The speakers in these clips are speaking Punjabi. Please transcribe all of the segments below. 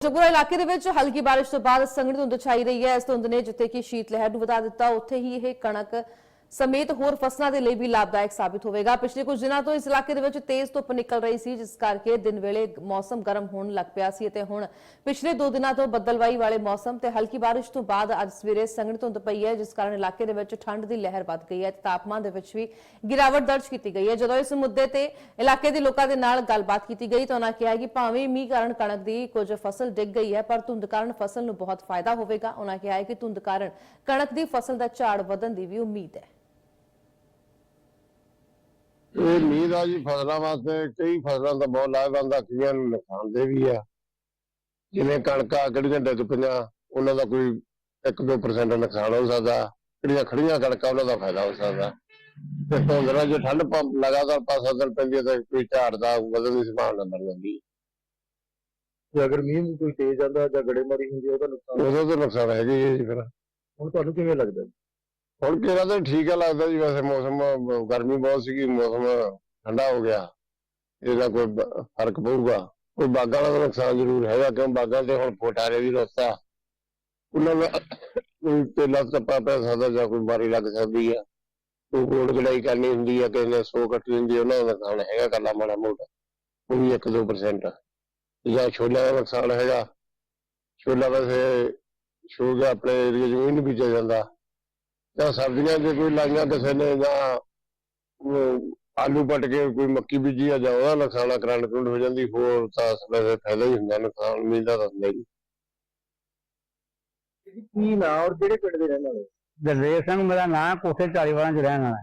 ਜਗੂਰਾ ਇਲਾਕੇ ਦੇ ਵਿੱਚ ਹਲਕੀ ਬਾਰਿਸ਼ ਤੋਂ ਬਾਅਦ ਸੰਘਣੀ ਧੁੰਦ ਛਾਈ ਰਹੀ ਹੈ। ਇਸ ਧੁੰਦ ਨੇ ਜਿੱਥੇ ਕਿ ਸ਼ੀਤ ਲਹਿਰ ਨੂੰ ਵਧਾ ਦਿੱਤਾ। ਉੱਥੇ ਹੀ ਇਹ ਕਣਕ ਸਮੇਤ ਹੋਰ ਫਸਲਾਂ ਦੇ ਲਈ ਵੀ ਲਾਭਦਾਇਕ ਸਾਬਿਤ ਹੋਵੇਗਾ। ਪਿਛਲੇ ਕੁਝ ਦਿਨਾਂ ਤੋਂ ਇਸ ਇਲਾਕੇ ਦੇ ਵਿੱਚ ਤੇਜ਼ ਧੁੱਪ ਨਿਕਲ ਰਹੀ ਸੀ, ਜਿਸ ਕਰਕੇ ਦਿਨ ਵੇਲੇ ਮੌਸਮ ਗਰਮ ਹੋਣ ਲੱਗ ਪਿਆ ਸੀ ਅਤੇ ਹੁਣ ਪਿਛਲੇ 2 ਦਿਨਾਂ ਤੋਂ ਬੱਦਲਵਾਈ ਵਾਲੇ ਮੌਸਮ ਤੇ ਹਲਕੀ ਬਾਰਿਸ਼ ਤੋਂ ਬਾਅਦ ਅੱਜ ਸਵੇਰੇ ਸੰਘਣੀ ਧੁੰਦ ਪਈ ਹੈ, ਜਿਸ ਕਾਰਨ ਇਲਾਕੇ ਦੇ ਵਿੱਚ ਠੰਡ ਦੀ ਲਹਿਰ ਵੱਧ ਗਈ ਹੈ ਤੇ ਤਾਪਮਾਨ ਦੇ ਵਿੱਚ ਵੀ ਗਿਰਾਵਟ ਦਰਜ ਕੀਤੀ ਗਈ ਹੈ। ਜਦੋਂ ਇਸ ਮੁੱਦੇ ਤੇ ਇਲਾਕੇ ਦੇ ਲੋਕਾਂ ਦੇ ਨਾਲ ਗੱਲਬਾਤ ਕੀਤੀ ਗਈ ਤਾਂ ਉਹਨਾਂ ਕਿਹਾ ਕਿ ਭਾਵੇਂ ਮੀਂਹ ਕਾਰਨ ਕਣਕ ਦੀ ਕੁਝ ਫਸਲ ਡਿੱਗ ਗਈ ਹੈ, ਪਰ ਧੁੰਦ ਕਾਰਨ ਫਸਲ ਨੂੰ ਬਹੁਤ ਫਾਇਦਾ ਹੋਵੇਗਾ। ਉਹਨਾਂ ਕਿਹਾ ਹੈ ਕਿ ਧੁੰਦ ਕਾਰਨ ਕਣਕ ਦੀ ਫਸਲ ਦਾ ਝਾੜ ਵਧਣ ਦੀ ਵੀ ਉਮੀਦ ਹੈ। ਇਹ ਮੀਂਹ ਦਾ ਜੀ ਫਸਲਾਂ ਵਾਸਤੇ ਕਈ ਫਸਲਾਂ ਦਾ ਬਹੁਤ ਲਾਭਵੰਦ ਆ ਕਈਆਂ ਨੂੰ ਨੁਕਸਾਨਦੇ ਵੀ ਆ ਜਿਵੇਂ ਕਣਕਾਂ ਕਿਹੜੀਆਂ ਡਿੱਗ ਪਈਆਂ ਉਹਨਾਂ ਦਾ ਕੋਈ 1-2% ਨੁਕਸਾਨ ਹੋ ਸਕਦਾ ਜਿਹੜੀਆਂ ਖੜੀਆਂ ਕਣਕਾਂ ਉਹਨਾਂ ਦਾ ਫਾਇਦਾ ਹੋ ਸਕਦਾ ਤੇ ਧੁੰਦਰਾ ਜੇ ਠੰਡ ਲਗਾਤਾਰ ਪਾਸਾ ਦਿਨ ਪੈਂਦੀ ਹੈ ਤਾਂ ਕੋਈ ਝਾੜ ਦਾ ਵਧਣ ਦੀ ਸੰਭਾਵਨਾ ਬਣ ਜਾਂਦੀ। ਜੇ ਅਗਰ ਮੀਂਹ ਕੋਈ ਤੇਜ਼ ਆਂਦਾ ਜਾਂ ਗੜੇਮਾਰੀ ਹੁੰਦੀ ਹੈ ਉਹਦਾ ਨੁਕਸਾਨ ਉਦੋਂ ਤਾਂ ਨੁਕਸਾਨ ਹੈਗਾ ਹੀ ਹੈ ਜੀ ਫਿਰ ਹੁਣ ਤੁਹਾਨੂੰ ਕਿਵੇਂ ਲੱਗਦਾ? ਹੁਣ ਕਿਹੜਾ ਤਾਂ ਠੀਕ ਆ ਲੱਗਦਾ ਜੀ, ਵੈਸੇ ਮੌਸਮ, ਗਰਮੀ ਬਹੁਤ ਸੀਗੀ, ਮੌਸਮ ਠੰਡਾ ਹੋ ਗਿਆ। ਇਹਦਾ ਕੋਈ ਫ਼ਰਕ ਪਊਗਾ। ਕੋਈ ਬਾਗਾਂ ਦਾ ਨੁਕਸਾਨ ਜ਼ਰੂਰ ਹੈਗਾ, ਕਿਉਂ ਬਾਗਾਂ ਤੇ ਹੁਣ ਪੋਟਾਰੇ ਦੀ ਰਸਤਾ। ਉਹਨਾਂ ਦਾ ਕੋਈ ਤੇਲਾ ਟੱਪਾ ਪੈ ਸਕਦਾ ਜਾਂ ਕੋਈ ਬਿਮਾਰੀ ਲੱਗ ਸਕਦੀ ਆ। ਕੋਈ ਗੋਲ ਗੜਾਈ ਕਰਨੀ ਹੁੰਦੀ ਆ, ਕਿਸੇ ਨੇ ਸੌ ਕੱਟ ਲੈਂਦੀ ਉਹਨਾਂ ਦਾ ਨੁਕਸਾਨ ਹੈਗਾ ਕੱਲਾ ਮਾੜਾ ਮੋਟਾ। ਉਹ ਵੀ 1-2% ਜਾਂ ਛੋਲਿਆਂ ਦਾ ਨੁਕਸਾਨ ਹੈਗਾ। ਛੋਲਾ ਵੈਸੇ ਛੋ ਗਿਆ ਆਪਣੇ ਏਰੀਆ 'ਚ ਵੀ ਨਹੀਂ ਬੀਜਿਆ ਜਾਂਦਾ। ਜਾਂ ਸਬਜ਼ੀਆਂ ਜੇ ਕੋਈ ਲਾਈਆਂ ਕਿਸੇ ਨੇ ਜਾਂ ਆਲੂ ਪਟ ਕੇ ਕੋਈ ਮੱਕੀ ਬੀਜੀ ਆ ਜਾਂ ਉਹਦਾ ਨੁਕਸਾਨ ਕਰੰਟ ਕਰੰਟ ਹੋ ਜਾਂਦੀ ਹੋਰ ਤਾਂ ਵੈਸੇ ਫਾਇਦਾ ਹੀ ਹੁੰਦਾ ਨੁਕਸਾਨ ਮੀਂਦਾ ਤਾਂ ਹੁੰਦਾ ਹੀ। ਜੀ ਕੀ ਨਾ ਔਰ ਜਿਹੜੇ ਪਿੰਡ ਦੇ ਰਹਿਣ ਵਾਲੇ? ਦਲਵੇਰ ਸਿੰਘ ਮੇਰਾ ਨਾਮ ਕੋਠੇ ਚਾਲੀਵਾਲਾਂ ਚ ਰਹਿਣ ਵਾਲਾ।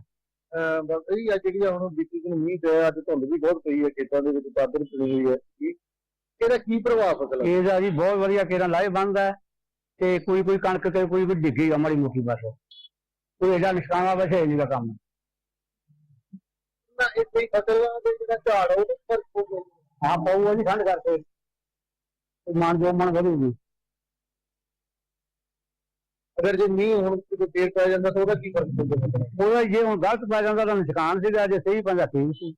ਅਹ ਬਾਬਾ ਜੀ ਅੱਜ ਜਿਹੜੀਆਂ ਹੁਣ ਬੀਤੀ ਦਿਨ ਮੀਂਹ ਪਿਆ ਅੱਜ ਧੁੰਦ ਵੀ ਬਹੁਤ ਪਈ ਹੈ ਖੇਤਾਂ ਦੇ ਵਿੱਚ ਬਾਦਲ ਪਈ ਹੋਈ ਹੈ। ਕੀ ਇਹਦਾ ਕੀ ਪ੍ਰਭਾਵ ਫਸਲਾਂ ਤੇ? ਇਹਦਾ ਜੀ ਬਹੁਤ ਵਧੀਆ ਕਿਹੜਾ ਲਾਹੇ ਬੰਦਾ ਤੇ ਕੋਈ ਕੋਈ ਕਣਕ ਤੇ ਕੋਈ ਕੋਈ ਡਿੱਗੀ ਆ ਮਾੜੀ ਮੁੱਠੀ ਬਸ। ਕੋਈ ਇਹਦਾ ਨਿਸ਼ਾਨਾ ਵੈਸੇ ਨਹੀਂ ਦਾ ਕੰਮ। ਨਾ ਕੋਈ ਫਸਲਾਂ ਦੇ ਜਿਹੜਾ ਝਾੜ ਆ ਉਹਦੇ ਪਰ ਕੋਈ- ਹਾਂ ਪਊਗਾ ਜੀ ਠੰਡ ਕਰਕੇ। ਮਨ ਜੋ ਮਨ ਵਧੂਗੀ। ਅਗਰ ਜੇ ਮੀਂਹ ਹੁਣ ਕਿਤੇ ਤੇਜ਼ ਪੈ ਜਾਂਦਾ ਤਾਂ ਉਹਦਾ ਕੀ ਫ਼ਰਕ ਪੈਂਦਾ? ਉਹਦਾ ਜੇ ਹੁਣ ਗਲਤ ਪੈ ਜਾਂਦਾ ਤਾਂ ਨੁਕਸਾਨ ਸੀਗਾ ਜੇ ਸਹੀ ਪੈਂਦਾ ਠੀਕ ਸੀ।